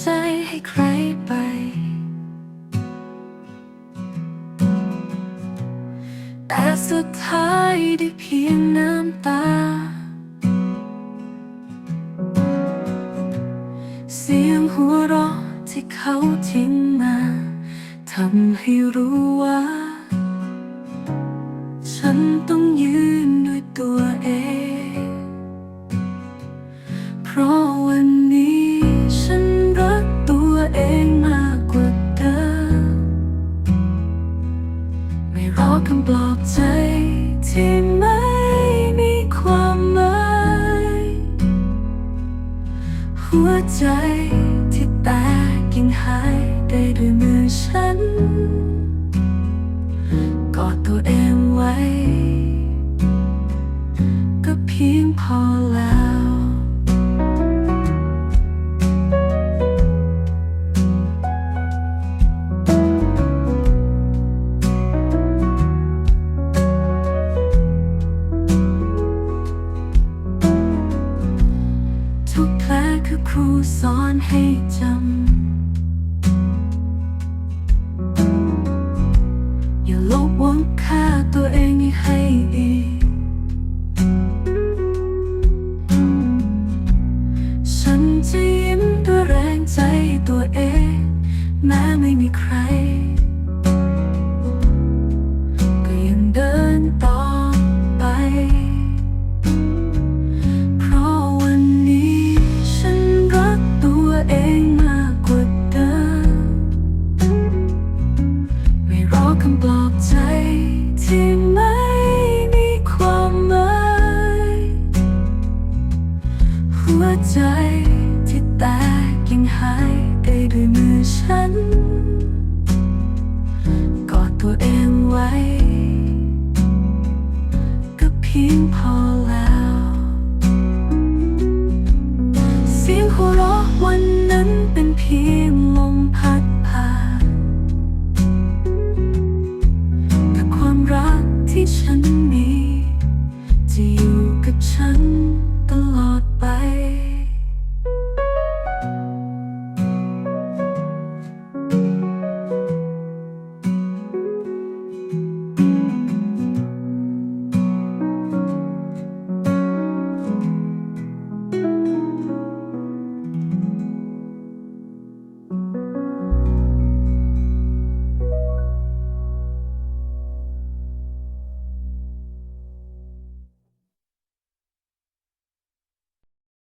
ใจให้ใครไป แต่สุดท้ายได้เพียงน้ำตา เสียงหัวเราะที่เขาทิ้งมาทำให้รู้ว่า ฉันต้องยืนด้วยตัวเอง คำปลอบใจ ที่ไม่มีความหมาย หัวใจที่แตกยังหายได้ด้วยมือฉัน กอดตัวเองไว้ ก็เพียงพอ รูสอนให้จำ อย่าลบวังค่าตัวเองให้อี กอดตัวเองไว้ ก็เพียงพอแล้ว เสียงหัวเราะวันนั้นเป็นเพียงลมพัดผ่านแต่ความรักที่ฉันมี จะอยู่กับฉันตลอด